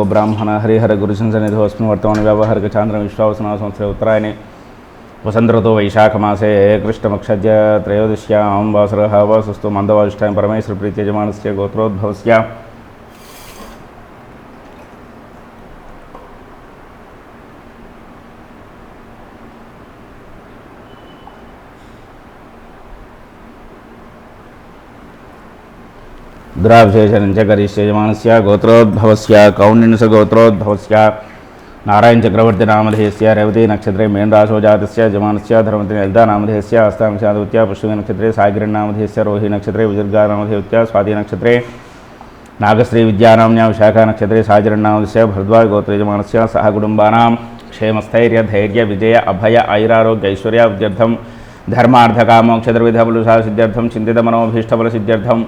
Go బ్రాహ్మణ హరిహర గురుచంద్ర నిధోస్మిన్ వర్తమాన వ్యావహారిక చాంద్ర విశ్వావసన సంవత్సర ఉత్తరాయణే వసంతరతో వైశాఖమాసే కృష్ణమక్షజ్య త్రయోదశ్యాం వాసరహ వాసస్తు మందవాయుష్టాయం పరమేశ్వర ప్రీత్యజమానస్య గోత్రోద్భవస్య రుద్రాభిషేచనం చ కరిష్యజమానస్య గోత్రోద్భవస్య కౌండిన్స గోత్రోద్భవస్య నారాయణ చక్రవర్తి నామధేయస్య రేవతి నక్షత్రే మేన్ రాశోజాతస్య జమానస్య ధర్మతి లలితా నామధేయస్య హస్తాంశాదవత్య పుష్పమి నక్షత్రే సాగిరణ్ నామధేయస్య రోహి నక్షత్రే విజర్గా నామధేయత్య స్వాతి నక్షత్రే నాగశ్రీ విద్యానామ్యా విశాఖ నక్షత్రే సాజరణ్ నామధేయస్య భరద్వాజ గోత్రయజమానస్య సహ కుటుంబానాం క్షేమస్థైర్య ధైర్య విజయ అభయ ఐరారోగ్య ఐశ్వర్యాబ్ద్యర్థం ధర్మార్థకామోక్షద్రవిధబలు సహ సిద్ధ్యర్థం చింతిత మనోభీష్టబల సిద్ధ్యర్థం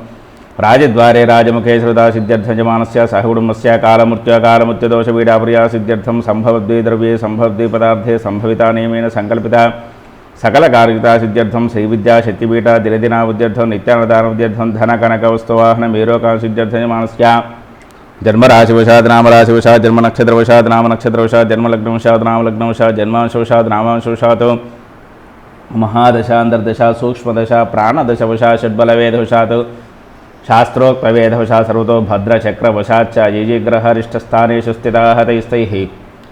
రాజద్వారే రాజముఖే శ్రుతా సిద్ధ్యర్థజమానస్య సహకుటుంబస్య కాలమృత్యు కాలమృత్యుదోషపీడాప్రియా సిద్ధ్యర్థం సంభవద్వి ద్రవ్యే సంభవద్వి పదార్థే సంభవిత నియమైన సంకల్పిత. సకల కార్యత సిద్ధ్యర్థం శ్రీవిద్యా శక్తిపీఠ దినదినా ఉద్యర్థం నిత్యానదాన ఉద్యర్థం ధన కనక వస్తువాహన మేరోకాం సిద్ధ్యర్థజమానస్య. జన్మరాశివశాద్ నామరాశివశాద్ జన్మనక్షత్రవశాద్ నామనక్షత్రవశాద్ జన్మలగ్నవశాద్ నామలగ్నవశాద్ జన్మాంశవశాద్ నామాంశవశాత్. మహాదశాంతర్దశ సూక్ష్మదశ ప్రాణదశవశ షడ్బలవేదవశాత్. శాస్త్రోక్తవేదవశా సర్వతో భద్రచక్రవశాచ్చ జిజిగ్రహరిష్టస్థానేషు స్థితాహ తైస్తైః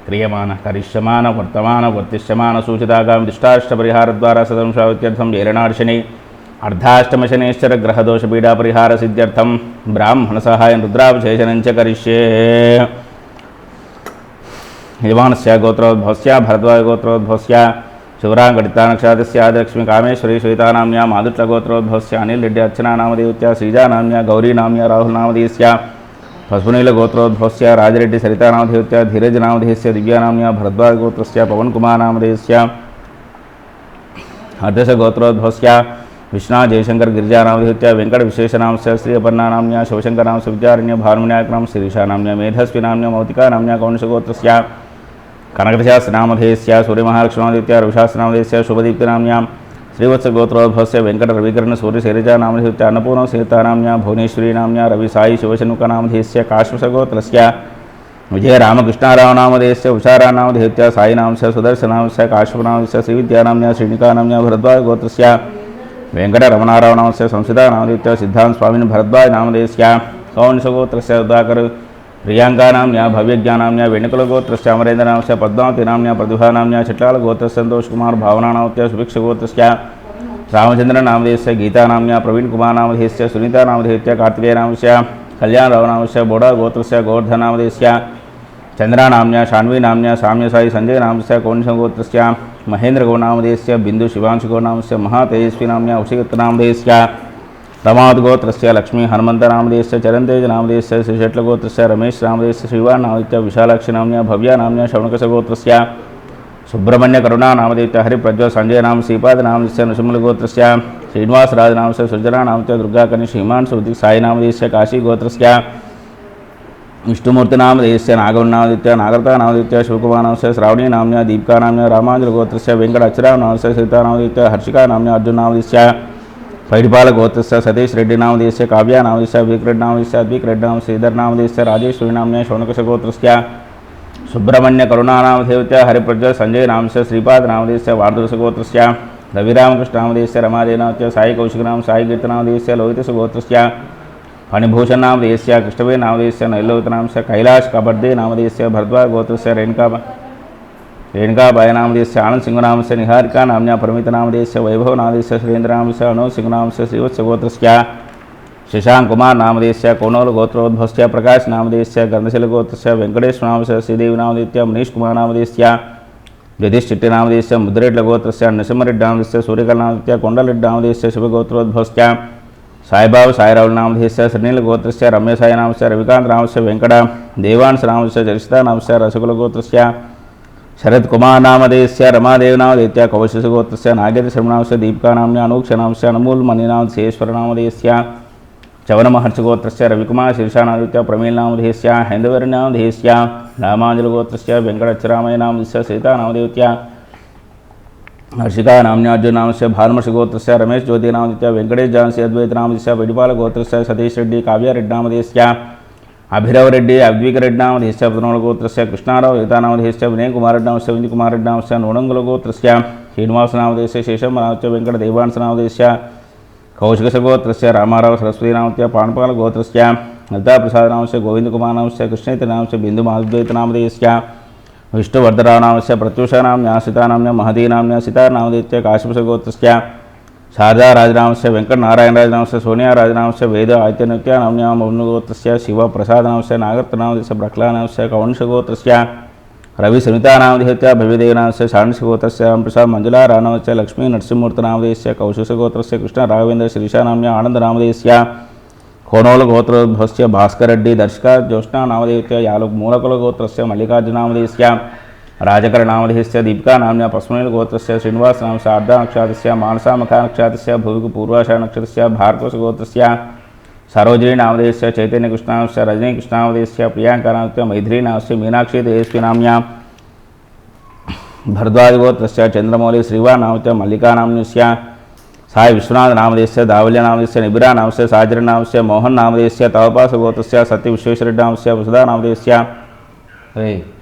క్రియమాణ కరిష్యమాన వర్తమాన వర్తిష్యమాన సూచితాగామి దుష్టాష్టపరిహారద్వారా సదంశాత్యర్థం ఏలనార్షణి అర్ధాష్టమ శనేశ్వర గ్రహదోష పీడా పరిహార సిద్ధ్యర్థం బ్రాహ్మణ సహాయం రుద్రాభిశేషనం కరిష్యే యజమానస్య గోత్రోద్భవస్య భరద్వాజ గోత్రోద్భవస్య शिवरागणितानक्षादस्यादलक्ष्मी कामेश्वरी श्वेतानाम्या माधुट्लगोत्रोद्भवस्य अनिल रेड्डी अर्चनानामदेवत्या श्रीजानाम्या गौरीनाम्या राहुलनामधीयस्या फस्फुनीलगोत्रोद्भवस्य राजरेड्डी सरितानामधेवत्या धीरजनामधेयस्य दिव्यानाम्या भरद्वाजगोत्रस्य पवनकुमारनामधेयस्य अर्धशगोत्रोद्भवस्य विष्णा जयशंकर गिरिजानामधेत्या वेंकट विशेषनाम से श्री अपन्नानाम्या शिवशंकरनाम सुविद्यारण्य भानुनायकनाम श्रीशानाम्या मेधस्वीनाम्या मौतिकानाम्या कौंसगोत्रस्या కనకశాస్త్రనామధేయస్య సూర్యమహాలక్ష్మాదిత్య రవిశాస్త్రనామధేయస్య శుభదీప్తినామ్యాం శ్రీవత్సగోత్రోద్భవస్య వెంకటరవికరణ సూర్యశైలజానామధేయస్య అన్నపూర్ణ సీతానామ్యా భువనేశ్వరీనామ్యా రవి సాయి శివశనుకనామధేయస్య కాశ్వసగోత్రస్య విజయ విజయరామకృష్ణారావనామధేయస్య ఉషారానామధేయత్య సాయినాంశ సుదర్శనాంశ కాశ్వనాంశ భరద్వాజ శ్రీనికానామ్యా వెంకట రమణారావనామస్య సంసిదానామధేయత్య సిద్ధాంత స్వామిని భరద్వాజ నామధేయస్య కౌన్సగోత్రస్య ఉదాకరు ప్రియాంకానామ్య భవ్యజ్ఞానామ్య వెణుకల గోత్ర శ్యామరేంద్రనాంశ పద్మావతినామ్య ప్రతిభానామ్య చిట్లాల గోత్ర సంతోష్ కుమార్ భావనానామత్య సుభిక్ష గోత్రస్య రామచంద్ర నామధేస్య గీతానామ్య ప్రవీణ్ కుమార్ నామధేస్య సునీతా నామధేస్య కార్తికేయ నామస్య కళ్యాణ్ రావు నామస్య బోడా గోత్రస్య గోవర్ధనామధేస్య చంద్రానామ్య షాన్వీనామ్య సామ్యసాయి సంజయ నామస్య కోణిష గోత్రస్య మహేంద్ర గోనామధేస్య బిందు శివాంశు గోనామస్య మహాతేజస్వి నామ్య నామధేస్య దమాద్గోత్రస్య లక్ష్మీ హనుమంత నామదేశ చరంతేజ నామదేశ శ్రీషట్లగోత్రస్య రమేష్ నామదేశ శ్రీవాణనామదిత్య విశాలాక్షినామ్య భవ్యానామ్య శౌనకసగోత్రస్య సుబ్రహ్మణ్య కరుణా హరి హరిప్రజ్వ సంజయ నామ శ్రీపాద నామదేశ నృసింహగోత్రస్య శ్రీనివాసరాజ నామస్య సుజనా నామత్య దుర్గాకని శ్రీమాన్ సుధి సాయి నామదేశ కాశీ కాశీగోత్రస్య విష్ణుమూర్తి నామదేశ నాగవన్నామదిత్య నాగరతా నామదిత్య శివకుమార్ శివకుమారనామస్య శ్రావణి నామ్య దీపికా నామ్య రామాంజలగోత్రస్య వెంకట అచ్చరామ నామస్య సీతానామదిత్య హర్షికా నామ్య అర్జున నామదిత్య పైడిపాల గోత్రస్య సతీష్ రెడ్డి నామదేశ్య కావ్య నామదేశ్య విక్రెడ్ నామదేశ్య అద్విక్రెడ్ నామ శ్రీధర్ నామదేశ్య రాజేష్ శ్రీనామ్య శౌనకశ గోత్రస్య సుబ్రహ్మణ్య కరుణానామదేవత్య హరిప్రజ సంజయ్ నామస్య శ్రీపాద నామదేశ్య వార్ధరస గోత్రస్య రవిరామకృష్ణ నామదేశ్య రమాదేనామత్య సాయి కౌశిక నామ సాయి గీత కీర్తనామదేశ్య లోహితస గోత్రస్య ఫణిభూషణ నామదేశ్య కృష్ణవే నామదేశ్య నైలోహితనాంశ కైలాష్ కబర్దే నామదేశ్య భరద్వాజ గోత్రస్య రేణుకా भरद्वाजगोत्रस्य रेणुका रेणुकाबायनामदेशस्य आनन्दसिंहनामस्य निहारिका नाम्न्या परमितनामदेशस्य वैभवनामदेशस्य सुरेन्द्रनामस्य अनोसिंहनामस्य श्रीवत्सगोत्रस्य शशाङ्कुमारनामदेशस्य कोणोलगोत्रोद्भवस्य प्रकाशनामदेशस्य गन्धशिलगोत्रस्य वेङ्कटेश्वरनामस्य श्रीदेवीनामदेत्य मनीष्कुमारनामदेशस्य जगदीशचिट्टिनामदेशस्य मुद्रेड्लगोत्रस्य नृसिंहरेड्डामदेशस्य सूर्यकलनामदित्य कोण्डलेड्डामदेशस्य शिवगोत्रोद्भवस्य साईबाबा साईरावलनामधेयस्य श्रीनीलगोत्रस्य रम्यसाईनामस्य रविकान्तनामस्य वेङ्कट देवांशनामस्य चरिष्ठानामस्य रसकुलगोत्रस्य शरत्कुमारनामधेयस्य रमादेवनामदेत्य कौशिकगोत्रस्य नागेन्द्रशर्मनामस्य दीपिकानाम्न्या अनूक्षनामस्य अनमूलमणिनामधेयस्य चवनमहर्षगोत्रस्य रविकुमार शीर्षानादित्य प्रमीलनामधेयस्य हैन्दवर्णामधेयस्य रामाञ्जलगोत्रस्य वेङ्कटचरामयनामधेयस्य सीतानामदेवत्या हर्षिकानाम्न्यार्जुनामस्य भानुमर्षगोत्रस्य रमेश ज्योतिनामदित्य वेङ्कटेश जानस्य अद्वैतनामदिस्य वैडिपालगोत्रस्य सतीश रेड्डी काव्यरेड्डामदेयस्य అభిరవరెడ్డి అద్వికరెడ్డినామధేశ్య పుతనోళగోత్రస్య కృష్ణారావు ఏతానామధేశ్య వినయకుమారెడ్డాంశ వింజకుమారెడ్డాంశ నూడంగులగోత్రస్య శ్రీనివాసనామధేశ్య శేషమ్మనామస్య వెంకటదేవాంశనామధేశ్య కౌశికసగోత్రస్య రామారావు సరస్వతీనామత్య పాణపాలగోత్రస్య లలితాప్రసాదనామస్య గోవిందకుమారనామస్య కృష్ణైతనామస్య బిందుమాద్వైతనామధేశ్య విష్ణువర్ధరానామస్య ప్రత్యూషానామ్య సీతానామ్య మహదీనామ్య సీతానామధేత్య కాశ్యపసగోత్రస్య శారదా రాజనాంశ వెంకట నారాయణ శారదారాజనామస్య సోనియా సోనియారాజనామస్య వేద ఆదిత్యనిత్యానామ్య శివ శివప్రసాదనామస్య నాగరత్నామస్య ప్రక్లానామస్య కౌంశగోత్రస్య రవి సునితానామధిహత్య భవిదేవనామస్య షాణ్యగోత్రస్య ప్రసాద్ మంజులారాణవస్య లక్ష్మీ నరసింహూర్తనామధేశ్య కౌశిషగోత్రస్య కృష్ణ రాఘవేంద్ర శ్రీశానామ్య ఆనందనామదేశ్య కోనోల గోత్రోద్భవస్య భాస్కరెడ్డి దర్శక జ్యోష్ణానామదేవిత్య యాలు మూలకుల గోత్రస్య మల్లికార్జునామదేశ్య రాజకర నామధేశ్య దీపికా నామ్య పస్మనీల గోత్రస్య శ్రీనివాస నామస్య అర్ధ నక్షాతస్య మానసామఖ నక్షాతస్య భువికు పూర్వాష నక్షత్రస్య భార్గవస గోత్రస్య సరోజినీ నామధేశ్య చైతన్య కృష్ణామస్య రజనీ కృష్ణామధేశ్య ప్రియాంక నామస్య మైథిలీ నామస్య మీనాక్షి తేజస్వి నామ్య భరద్వాజగోత్రస్య చంద్రమౌళి శ్రీవా నామస్య మల్లికా నామ్యస్య సాయి విశ్వనాథ నామదేశ్య దావల్య నామదేశ్య నిబిరా నామస్య సాజర నామస్య మోహన్ నామదేశ్య తవపాస గోత్రస్య సత్య విశ్వేశ్వరెడ్డి నామస్య వసుధా నామదేశ్య రే ఆపు.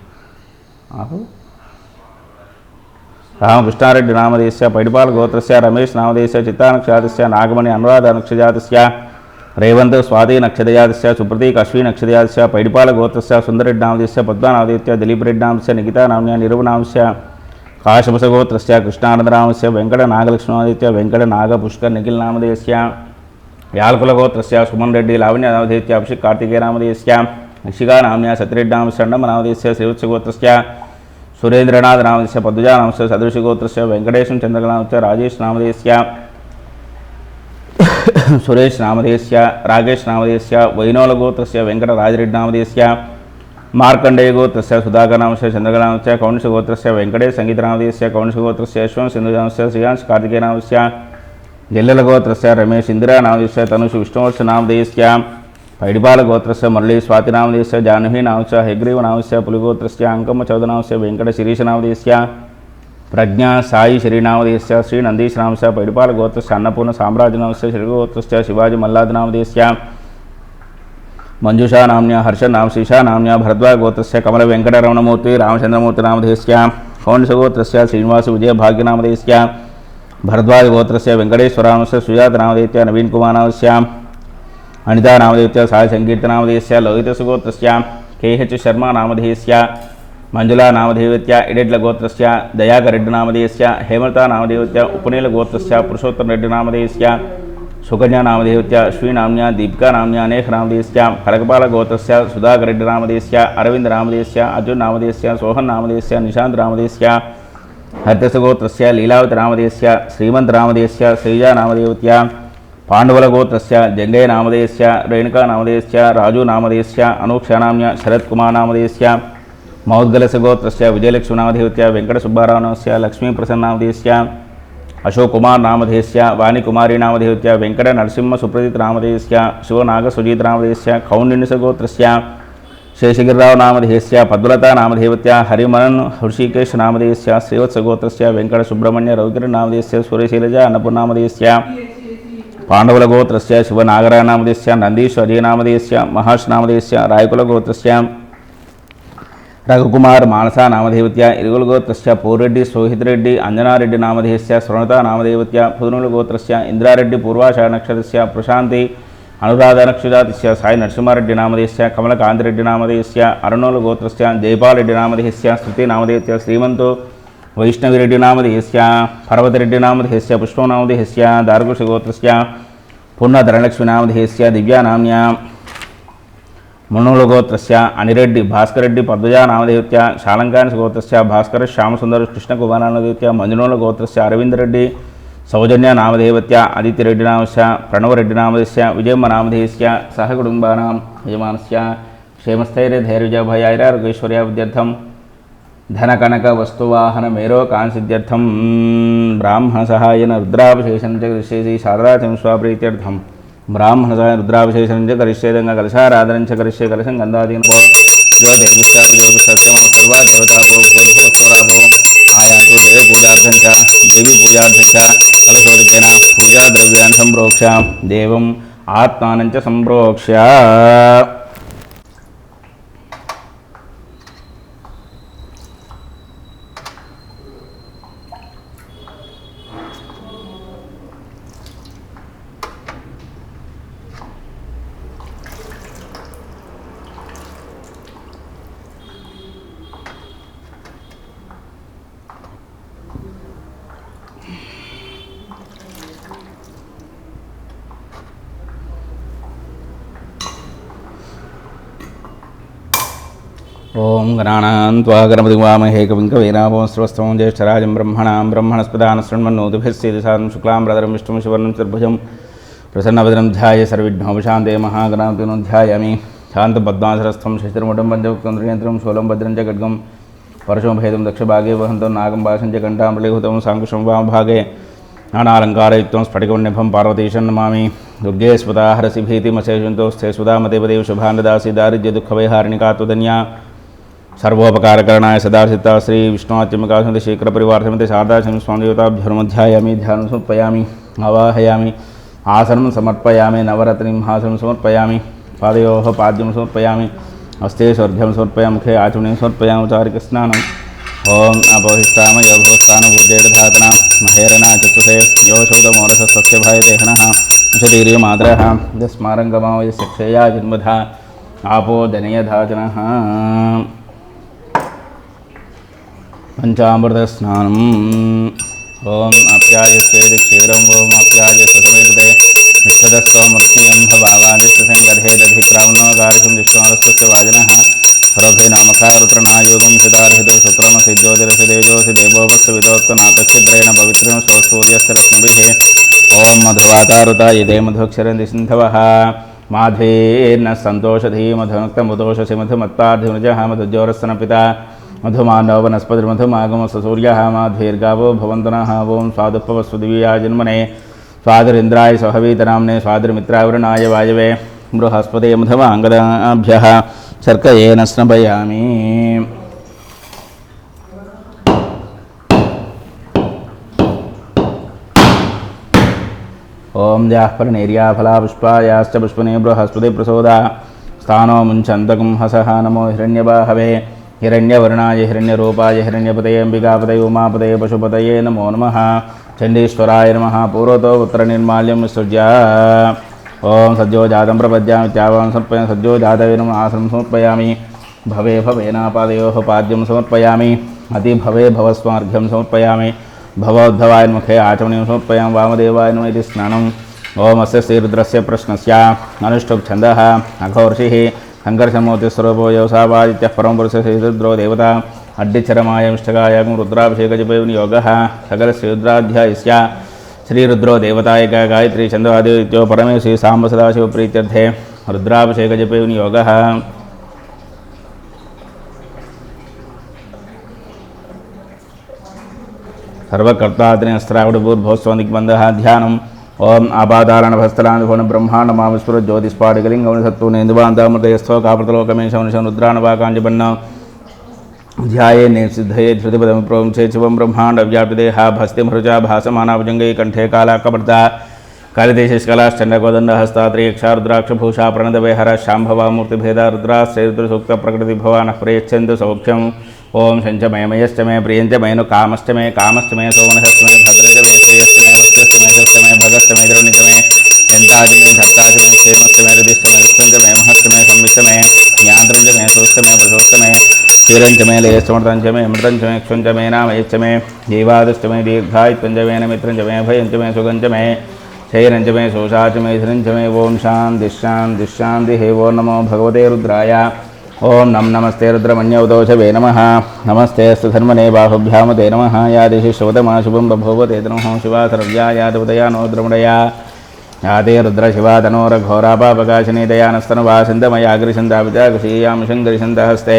రామకృష్ణారెడ్డి నామదేశ్య పైడిపాల గోత్రస్య రమేష్ నామదేశ్య చిత్తానక్షజాతస్య నాగమణి అనురాధ నక్షజాతస్య రేవంత్ స్వాతి నక్షజాతస్య సుప్రతీక్ అశ్వి నక్షజాతస్య పైడిపాల గోత్రస్య సుందరెడ్డి నామదేశ్య పద్మనామదేత్య దిలీప్ రెడ్డి నామస్య నిఖితా నామ్య నిరువనామస్య కాశపసగోత్రస్య కృష్ణానందరామస్య వెంకట నాగలక్ష్మణాదిత్య వెంకట నాగ పుష్కర్ నిఖిల్ నామదేశ్య యాలకుల గోత్రస్య సుమన్ రెడ్డి లావణ్య నామదేత్య అభిషేక్ కార్తికేయ నామధేస్య నిషికా నామ్య సత్యరెడ్డి నామ షండమ నామధేస్య శ్రీవత్సగోత్రస్య సురేంద్రనాథ్ నామధేస్య పద్మజా నామస్య సదృశగోత్రస్య వెంకటేశం చంద్రకనామస్య రాజేష్ నామధేస్య సురేష్ నామధేస్య రాకేష్ నామధేస్య వైనోలగోత్రస్య వెంకట రాజరెడ్డి నామధేస్య మార్కండేయగోత్రస్య సుధాకరనామస్య చంద్రకనామస్య కౌంశగోత్రస్య వెంకటేశ్ సంగీతనామధేస్య కౌంశగోత్రస్య యశ్వం సింధునామస్య శ్రీయాంశ్ కార్తికేయనామస్య జల్లెలగోత్రస్య రమేష్ ఇందిరా నామదేశ్య తనుషు విష్ణువర్ష నామదేశ్య పైడిపాల గోత్రస్య మురళీ స్వాతి నామదేశ్య జాహ్నవి నామస్య హెగ్రీవ నామస్య పులిగోత్రస్య అంకమ్మ చౌదనామస్య వెంకట శిరీష నామదేశ్య ప్రజ్ఞ సాయి శ్రీనామదేశ్య శ్రీ నందీశ నామస్య పైడిపాల గోత్రస్య అన్నపూర్ణ సామ్రాజ్య నామస్య శ్రీగోత్రస్య శివాజీ మల్లాది నామదేశ్య మంజుషా నామ్య హర్ష నామశీషా నామ్య భరద్వాజ గోత్రస్య కమల వెంకటరమణమూర్తి రామచంద్రమూర్తి నామధేస్య కౌంసగోత్రస్య శ్రీనివాస విజయ భాగ్యనామదేశ్య భరద్వాజ గోత్రస్య వెంకటేశ్వరామస్య సుజాత నామదేత్య నవీన్ కుమార్ నామస్య అనితా నామధేత్య సాయి సంకీర్తనామధేస్య లోహిత సుగోత్రస్య కేహెచ్ శర్మ నామధేస్య మంజులా నామధేవత్య ఇడెడ్ల గోత్రస్య దయాకర్ రెడ్డి నామధేస్య హేమలత నామధేవత్య ఉపనీల గోత్రస్య పురుషోత్తమ రెడ్డి నామధేస్య సుకన్యా నామధేవత్య శ్రీనామ్య దీపికా నామ్య అనేక నామధేస్య కనకపాల గోత్రస్య సుధాకర్ రెడ్డి నామధేస్య అరవింద్ నామధేస్య అర్జున్ నామధేస్య సోహన్ నామధేస్య నిశాంత్ నామధేస్య హర్దసగోత్రస్య లీలావతి నామధేస్య శ్రీమంత్ నామధేస్య శ్రీజా నామధేవత్య పాండవుల గోత్రస్య జంగయ నామధేస్య రేణుకా నామధేస్య రాజు నామధేస్య అనూక్షనామ్య శరత్ కుమార్ నామధేస్య మౌద్గలస గోత్రస్య విజయలక్ష్మి నామధేవత్య వెంకట సుబ్బారావు నామస్య లక్ష్మీ ప్రసన్న నామధేస్య అశోక్ కుమార్ నామధేస్య వాణికుమారి నామధేవత్య వెంకట నరసింహ సుప్రజిత్ నామధేస్య శివనాగ సుజీత్ నామధేస్య కౌండినిస గోత్రస్య శేషగిరిరావు నామధేయస్య పద్మలత నామధేవత్య హరిమనన్ హృషికేశ్ నామధేయస్య శ్రీవత్సగోత్రస్య వెంకట సుబ్రహ్మణ్య రౌద్ర నామధేయస్య సూర్యశైలజ అన్నపూర్ణామధేయస్య పాండవుల గోత్రస్య శివ నామధేయస్య నందీశ్వర్య నామధేయస్య మహర్షి నామధేయస్య రాయకుల గోత్రస్య రఘుకుమార్ మానసా నామదేవత్య ఇరుగుల గోత్రస్య పూర్రెడ్డి సోహిత్రెడ్డి అంజనారెడ్డి నామధేయస్య స్వనత నామదేవత్య పుదునుల గోత్రస్య ఇంద్రారెడ్డి పూర్వాష నక్షత్రస్య ప్రశాంతి అనురాధ నక్షజాతిస్య సాయి నరసింహారెడ్డి నామధేయస్య కమలకాంతిరెడ్డి నామధేయస్య అరుణోల గోత్రస్య జైపాలరెడ్డి నామధేయస్య శృతి నామధేయస్య శ్రీమంతో వైష్ణవిరెడ్డి నామధేయస్య పర్వతరెడ్డి నామధేయస్య పుష్పనామధేయస్య దార్గుష గోత్రస్య పున్న ధనలక్ష్మి నామధేయస్య దివ్యానామ్య మునుల గోత్రస్య అనిరెడ్డి భాస్కరెడ్డి పద్మజా నామదేవత్య శాలంకాని గోత్రస్య భాస్కర శ్యామసుందర కృష్ణకుమార్ నామదేవత్య మంజునోల గోత్రస్య అరవిందరెడ్డి సౌజన్య నామదేవత్య ఆదిత్యరెడ్డి నామస్య ప్రణవరెడ్డి నామదేశ్య విజయమ్మ నామధేయస్య సహకుటుంబానాం యజమానస్య క్షేమస్థైర్య ధైర్య భయారోగ్యైశ్వర్య విద్యర్థం ధన కనక వస్తువాహన మేరో కాంసిద్యర్థం బ్రాహ్మణ సహాయన రుద్రాభిషేషం చ కరిష్యేసి శారదాచం స్వాప్రీత్యర్థం బ్రాహ్మణ సహాయ రుద్రాభిషేషం చ కరిష్యేదంగా కలశారాధనం చ కరిష్యే కలశం గంధాదీన పో జ్యోతిర్విష్ట విజయవిశ్వమ దేవతా భో ఆయాతు దేవ పూజార్థం చ దేవి పూజార్థం చ కలశోదకేన పూజా ద్రవ్యాన్ని సంప్రోక్ష దేవం ఆత్మానం చ సంప్రోక్ష ఓం గణానాం త్వా గణపతి వామహే కవిం జ్యేష్ఠరాజం బ్రహ్మణాం బ్రహ్మణస్పదాన శృణ్మన్నోతిభిస్సిదిశాం శుక్లాం ప్రదరం విష్ణుం శివర్ణం చతుర్భుజం ప్రసన్నవదనం ధ్యాయ సర్విఘ్నోపశాంతే మహాగణాధిను ధ్యాయామి శాంతపద్మాసరస్థం శశిర్ముఠం పంచవక్తంద్రయంత్రం శూలం భద్రం చ ఖడ్గం పరశుభేదం దక్షభాగే వహంతం నాగం భాషం చ కంఠామృలిహుతం సాంకుశం వామభాగే నానాలంకారయుక్తం స్ఫటికం పార్వతీశం నమామి దుర్గే స్వతా హరసి భీతిమశేషంతోస్థే సుధామదేవదేవ శుభానదాసి దారిద్ర్య దుఃఖవైహారిణి सर्वोपकारकरणाय सदाशिता श्री विष्णुवाच्यमकाशमते शीघ्रपरिवारसमते शारदाशं स्वामिदेवताभ्यर्मध्यायामि ध्यानं समर्पयामि, आवाहयामि, आसनं समर्पयामि नवरत्नीं हासनं समर्पयामि, पादयोः पाद्यं समर्पयामि हस्ते स्वर्घ्यं समर्पयामि, मुखे आचमणीं समर्पयामि चारिकस्नानम् ॐ अपोहिष्ठाम यो भूत्स्थानुभूतेर्धातना महेरणा चक्षुषे योषोदमोरसस्तस्य भयदेहनः शरीरमादरः यस्मारङ्गमा यस्य क्षया जन्मधा, आपो जनयधाजनः పంచామృత స్నానం. జనయధాచన పంచామృతస్నానం ఓం అప్యాయస్యేది క్షీరం ఓం అప్యాయస్య సమేతే విశ్వదస్తోమృత్యం భవాదిస్య సంగర్హే దధిక్రామణో గారికం వాజిన వాజన సరభే నామకారుతృణాయోగం శుక్రమసి జ్యోతిరసి దేజోసి దేవోవస్సు విదోక్తనాథక్షిద్రేణ పవిత్రేణ స్వసూర్యస్య రశ్మిభిः ఓం మధువాతారుత ఇదే మధుక్షరంది సింధవः. మాధ్వేర్న సంతోషధీ మధునక్తముదోషసి మధుమత్పాధినుజः మధుజ్యోరస్సన పితా మధుమానవ వనస్పతిర్మధుమాగమ సూర్య మాధ్వీర్గావో భవంతనః ఓం స్వాదుపవస్సు దివ్యా జన్మనే స్వాదురింద్రాయ సహవీతనామ్నే స్వాదుర్మిత్రావృణాయ వాయవే బృహస్పతే మధుమాంగదాభ్య శర్కయేన స్నపయామి ఓం జాహ్ఫలనేర్యాఫలా పుష్పాయాశ్చ పుష్పనే బృహస్పతి ప్రసోదా స్థానో ముంచంతకం హసః నమో హిరణ్యబాహవే హిరణ్యవర్ణాయ హిరణ్యరూపాయ హిరణ్యపతయే అంబికాపతయ ఉమాపతయ పశుపతయే నమో నమ చండీశ్వరాయ నమ పూర్వతో ఉత్తర నిర్మాల్యం విసృజ్య ఓం సజ్జో జాతం ప్రపద్యామిత్యావాం సమర్పయ సజ్జో జాతవేనం ఆసనం సమర్పయామి భవే భవేనాపాదయో పాద్యం సమర్పయామి అతి భవే భవస్వార్ఘ్యం సమర్పయామి భవోద్భవాయ ముఖే ఆచమనీయం సమర్పయాం వామదేవాయ నమ ఇది స్నానం ఓం అస్య శ్రీరుద్రస్య ప్రశ్నస్య అనుష్ఠుప్ ఛందः అఘోర్షిः సంఘర్షమూర్తిస్వరూపో పరం పరమ పురుష శ్రీరుద్రో దేవత అడ్డిచరమాయ ఇష్టగాయకం రుద్రాభిషేకజపేవుని యోగ సకల శ్రీరుద్రాధ్యాయస్య శ్రీరుద్రో దేవతాయక గాయత్రి చంద్రవాదిత్యో పరమే శ్రీ సాంబ సదాశివ ప్రీత్యర్థే రుద్రాభిషేకజపేవుని భూర్భోత్సవ సర్వకర్తాగ్నిస్త్రావిడభూర్భోస్వాదిగ్బంధ ధ్యానం ఓం ఆపాదారణభస్థలానుభవన బ్రహ్మాండ మామేశ్వర మామస్వర జ్యోతిస్పాటికలింగం సత్తునేందువాంతామృతయస్థో కాపృతలోకమేశం రుద్రాణవాకాంజపన్న ధ్యాయే నిసిద్ధయే ధృతిపదం ప్రోం శివం బ్రహ్మాండ వ్యాప్తిదేహ భస్తి మృజా భాసమానాభుజంగై కంఠే కాలాకపర్త. కాళిదేశకలాశ్చండకోదండ హస్తాత్రియక్షారుద్రాక్షభూషా ప్రణదవేహర శాంభవామూర్తిభేద రుద్రాశ్రయరుద్రసూక్త ప్రకృతి భవాన ప్రయచ్చందు సౌఖ్యం. ఓం శంచమయమయష్టమే ప్రియంచమేను కామష్టమే కామష్టమే సోమనహశ్చమే భద్రచమే శ్రేయశ్చమే వస్త్రశ్చమే శశ్చమే భగశ్చమే ద్రోణిచమే ఎంతాచమే ధత్తాచమే క్షేమశ్చమే రదిష్టమే విష్ణుంచమే మహశ్చమే సంవిష్టమే జ్ఞాంత్రంచమే సోష్టమే ప్రశోష్టమే క్షీరంచమే లేయశ్చమృతంచమే అమృతంచమే క్షుంచమే నామయశ్చమే జీవాదుష్టమే దీర్ఘాయుత్వంచమే నమిత్రంచమే భయంచమే సుగంచమే శైరంచమే శోషాచమే ధనంచమే ఓం శాంతి శాంతి శాంతి హే ఓ నమో భగవతే రుద్రాయ ఓం నం నమస్తే రుద్రమణ్యవదోషవే నమ. నమస్తే ధర్మనే బాహుభ్యామతే నమ. యాదిశి శ్రవతమా శుభం బభూవ తే నమో. శివా సర్వ్యా యాదవదయా నో ద్రముడయా. యాదే రుద్ర శివా తనోరఘోరాపాపకాశిని దయానస్తనవాసిందమయాగ్రిశందాపితాకుశీయాం శంకరిశంతహస్తే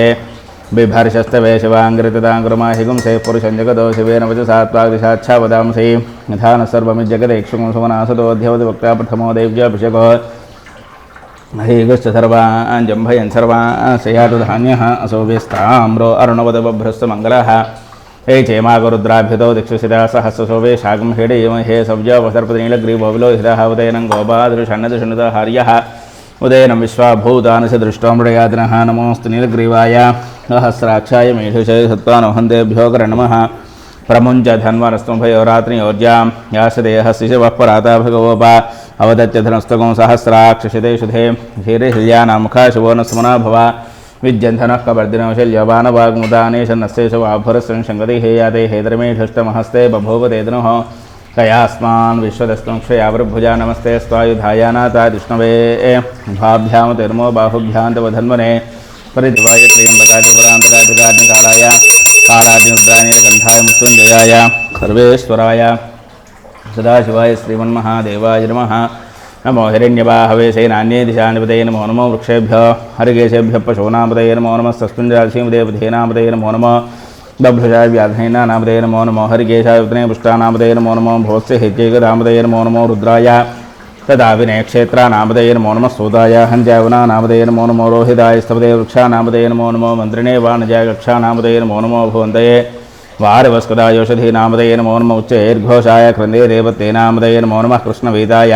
బిభర్షస్తవే శివాంగ్రితదాంగురుమాహిగుంసే పురుషం జగదో శివేన వచ సాత్వాదిశాచ్ఛావదాంసి యథాన సర్వమి జగదేక్షుం సుమనాసదోధ్యవతి వక్తా ప్రథమో దైవ్యాభిషేకో హైగశ్చ సర్వాన్ జంభయన్ ధాన్య అసోభిస్తామ్రో అరుణవదభ్రస్త మంగళ హే చేమాగరుద్రాభ్యుతో దిక్షుసిదా సహస్రశోభే శాగం హేడేమహే సవ్యవసర్పతినీలగ్రీవోవిలో హిరహవదయనం గోపాదృషన్నదృషణుత హర్య ఉదయనం విశ్వాభూతానసి దృష్టామృడయాదిన నమోస్తు నీలగ్రీవాయ సహస్రాక్షాయ మేషుషే సత్వానోహంతేభ్యోకర నమ ప్రముంచ ధన్వనస్తుంభ యోరాత్రి యోర్జాం యాసదేహ శిశవః పరాతా భగవోప అవదత్య ధనస్తగం సహస్రాక్షిషితే శుధే ధీరే శల్యానా ముఖా శుభో నస్మనా భవ విద్యంధనః కబర్దినోశల్యబానవాగ్ముదానే షన్నస్సేశవాభురస్వం సంగతి హేయాదే హేధర్మే ఢష్టమహస్తే బభూవదేదనుః కయాస్మాన్ విశ్వదస్తంక్షయావృభుజా నమస్తే స్వాయుధాయానాతాదిష్ణవే భాభ్యాం తిర్మో బాహుభ్యాంతవధన్వనే పరిదివాయ త్రియంబకాది పురాంతకాదికార్ణికాళాయ పాలాదిముద్రాయ గంధాయ సర్వేశ్వరాయ సదాశివాయ శ్రీమన్మహాదేవాయ నమ నమో హిరణ్యవాహవే సేనాన్యే దిశానిపతయ నమో నమో వృక్షేభ్య హరికేశేభ్య పశూనామతయ నమో నమస్తస్తుంజాసీమదేవధేనామతయ నమో నమో బభృషాయ వ్యాధైనామతయ నమో నమో హరికేశాయ పుష్టానామతయ నమో నమో భవస్య హెచ్చైకదామతయ నమో నమో రుద్రాయ തദാവിനേക്ഷേത്ര നാമതേയ നമോ നമ സൂതായ ഹഞ്ചാവന നാമതേയ നമോ നമോ രോഹിതായ സ്തപതേ വൃക്ഷ നാമതേയ നമോ നമോ മന്ത്രിണേ വാണജായ കക്ഷ നാമതേയ നമോ നമോ ഭുവന്തയെ വാരവസ്കൃതായോഷധി നാമതേയ നമോ നമ ഉച്ചൈർഘോഷായ ക്രന്ദേ ദേവത്തെ നാമതേയ നമോ നമ കൃഷ്ണവേദായ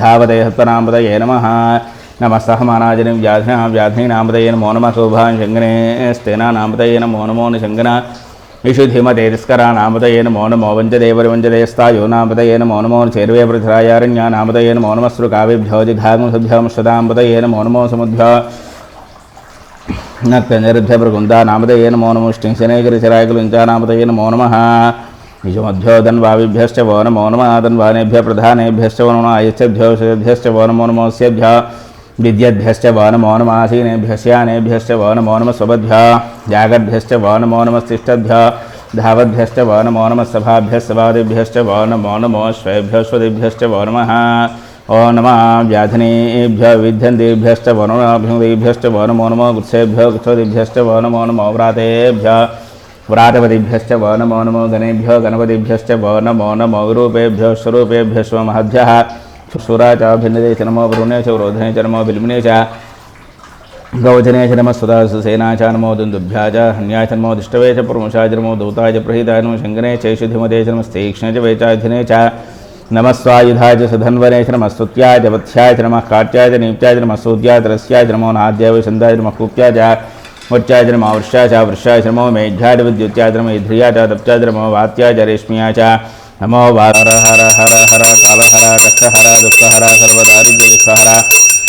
ധാവദേഹത്വനാമതയേ നമ നമ സഹമാനാജനം വ്യാധിന വ്യാധിനാമതേയ നമോ നമ ശോഭാൻ ശങ്കനേ സ്തേനാമതേയ നമോ നമോ ശങ്കന విశుద్ధిమతే తిస్కరా నామదయే నమో నమో వంజదేవరి వంజదేస్తాయో నామదయే నమో నమో చేర్వే వృధరాయారణ్య నామదయే నమో నమస్సు కావ్యభ్యో సముద్భ్య నత్తనిరుభ్యభృగుందా నామదయే నమో నమోష్టిం శనేగిరిచరాయకులుంచా నామదయే నమో నమ నిజమధ్యోధన్వావిభ్యశ్చ వో నమో ప్రధానేభ్యశ్చ వో నమ విద్యభ్యశ్చ వో నమో నమ ఆసీనేభ్యస్యానేభ్యశ్చ వో నమో నమ స్వభ్య జాగద్భ్యశ్చ వో నమో నమస్తిష్టభ్య धावद्भ्यश्च वो नमो नमः सभाभ्यस्सवादिभ्यश्च वो नमो नमो श्वेभ्यश्वदिभ्यश्च वो नमः ओ नमः व्याधिनेभ्य विध्यन्तेभ्यश्च वो नमोभ्युदेभ्यश्च वो नमो नमो गुत्सेभ्यो गुत्सदिभ्यश्च वो नमो नमो व्रातेभ्य व्रातपतिभ्यश्च वो नमो नमो गणेभ्यो गणपतिभ्यश्च वो नमो नमो रूपेभ्यो स्वरूपेभ्यश्व महद्भ्यः भिन्नते च नमो वरुणे च रोधने च नमो बिल्मिने च गौजने नमः सुदासेना च नमो दुन्दुभ्या च हन्याय नमो दिष्टवे च पुरुषाय च नमो दूताय च प्रहिताय नमो शङ्कने च शुधिमते च नमस्तीक्ष्णे च वेचाधिने च नमः स्वायुधाय च सुधन्वने च नमः स्तुत्याय च वत्स्याय च नमः काट्याय च नीत्याय च नमः सूद्याय च च नमो नाद्याय वसन्ताय नमः कूप्याय च वच्चाय च नमः वृष्याय च वृष्याय च नमो मेघ्याय विद्युत्याय च नमः इध्रियाय च तप्त्याय च नमो वात्याय च रेश्म्याय च నమో హర హర హర హర కాలహర రక్షహర దుఃఖహర సర్వదారిద్ర్యదుఃఖహర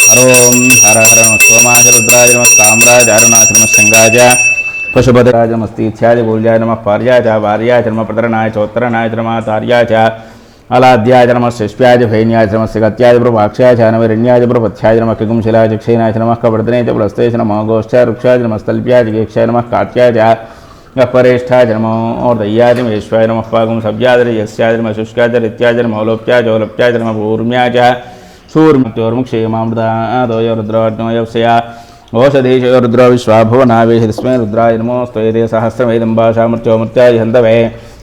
హరోం హర హర నమ సోమాహిరుద్రాయ నమ సామ్రాజ అరుణాచ నమ శంగాజ పశుపతిరాజ నమస్తీత్యాది గూల్యాయ నమ పార్యాచ వార్యాచ నమ ప్రతరణాయ చోత్తరణాయ నమ తార్యాచ అలాద్యాయ నమ శిష్యాయ భైన్యాయ నమ సిగత్యాయ ప్రభాక్షాయ నమ రణ్యాయ ప్రభత్యాయ నమ కిగుంశిలాయ చక్షేనాయ నమ కవర్ధనేత పులస్తేశ నమ గోష్ఠ వృక్షాయ నమ స్థల్ప్యాయ గేక్షాయ నమ కాత్యాయ गह्परेष्ठाचरमो दय्यादिमेश्वाय नमः पागुं शब्दादरियस्यादरिम शुष्कादरित्याचरमौलोप्याजौलप्याचरमभूर्म्या च सूर्मत्योर्मुक्षेमामृतादोयो रुद्रवाग्नोयवसया ओषधीशयो रुद्रो विश्वाभुवनावेहिरस्मै रुद्राय नमोस्त्वैरे सहस्रमेदं भाषा मृत्योमृत्याय वे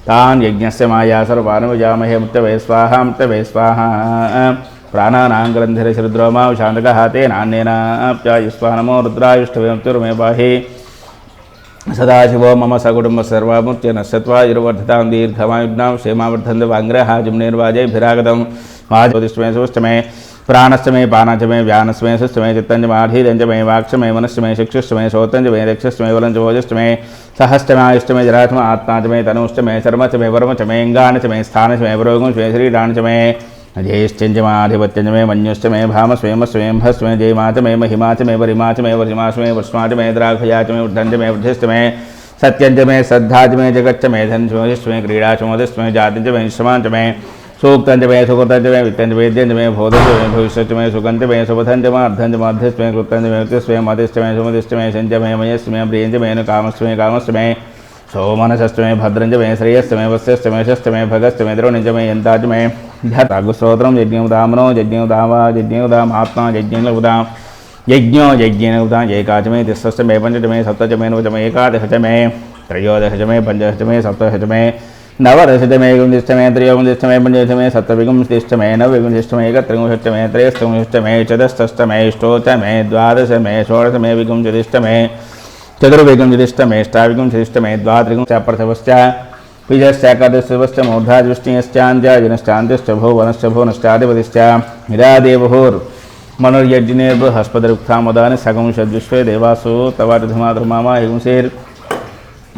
तान् यज्ञस्य माया सर्वानुजामहे मृत्यवे, स्वाहा मृत्यवे, स्वाहा। प्राणानां ग्रन्थिरशिरुद्रो मा शान्तकः तेनान्येनाप्यायुस्वा नमो रुद्रायुष्ठवे मृत्युर्मे पाहि। సదాశివో మమ సకుటుంబ సర్వాముత్య నశ్చత్వాయుర్వర్ధతాం దీర్ఘమాయుజ్ఞాం క్షేమావర్ధంత వాంగ్రహాజం నిర్వాజైభిరాగతం మహాజ్యోతిష్మే సుష్టమే ప్రాణస్థమే పానచమే వ్యానస్మే సుష్టమే చిత్తంజమాధీరంజమే వాక్షమే మనస్మే శిక్షుష్టమే శోతంజమే దక్షమే వలంజోజుష్టమే సహస్తమాయుష్టమే జరాత్మ ఆత్మాచమే తనుష్టమే శర్మచమే వర్మచమే ఇంగానచమే స్థానచమే పురోగం శ్రీ శ్రీడానచమే अजयश्चंज माधिपत्यंज मे मन्युश्च मे भाम स्वयं स्वयं ह स्वयं जयमाच मे महिमाच मे वरिमाच मे वरिमाच मे वर्षमाच मे द्राघयाच मे उद्धंज मे उद्धिष्ट मे सत्यंज मे सद्धाच मे जगच्च मे धनच मे क्रीड़ाच मोदिष्ट मे जातिच मे निश्रमांच मे सूक्तंज मे सुकृतंज मे वित्तंज वेद्यंज मे भोधंज मे भविष्यच मे सुगंध मे सुबधंज मार्धंज माध्यस्थ मे कृतंज मे कृतिस्व मधिष्ठ मे सुमधिष्ठ मे संज मे मयस्व मे प्रियंज मे कामस्व कामस्व मे सोमनशस्व मे भद्रंज मे श्रेयस्व मे वस्यस्व मे शस्व मे भगस्व मे द्रोणिज मे यंताज मे यथागुस्तोत्रम यज्ञोदामनो यज्ञोदावा यज्ञोदाम आत्मा यज्ञेन उदाम में तिस्सच में पंचच में सप्तच में नवच में एकादश में त्रयोदश द्वादश में षोडश में विगुणचदिष्ट में चतुर्विगुणचदिष्ट में अष्टाविगुणचदिष्ट द्वात्रिगुंशप्रथमश्च पिजश्चाकादशवश्च मूर्धाजुष्टियश्चान्द्याजिनश्चान्त्यश्च भुवनश्च भुवनश्चाधिपतिश्च हिरादेवहुर् मनुर्यज्ञेर्बृहस्पतिरुक्थामदानि सगंशद्विश्वे देवासु तवार्धमाधर्मामा हिंसेर्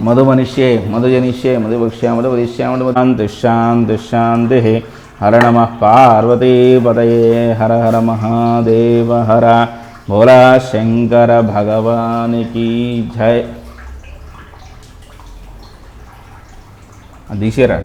मधुमनिष्ये मधुजनिष्ये मधुभक्ष्या मधुपदिष्या मधुशान्तिशान्तिशान्तिः हर नमः पार्वतीपतये हर हर महादेव हर भोला शंकर भगवान की जय అది తీసేరా.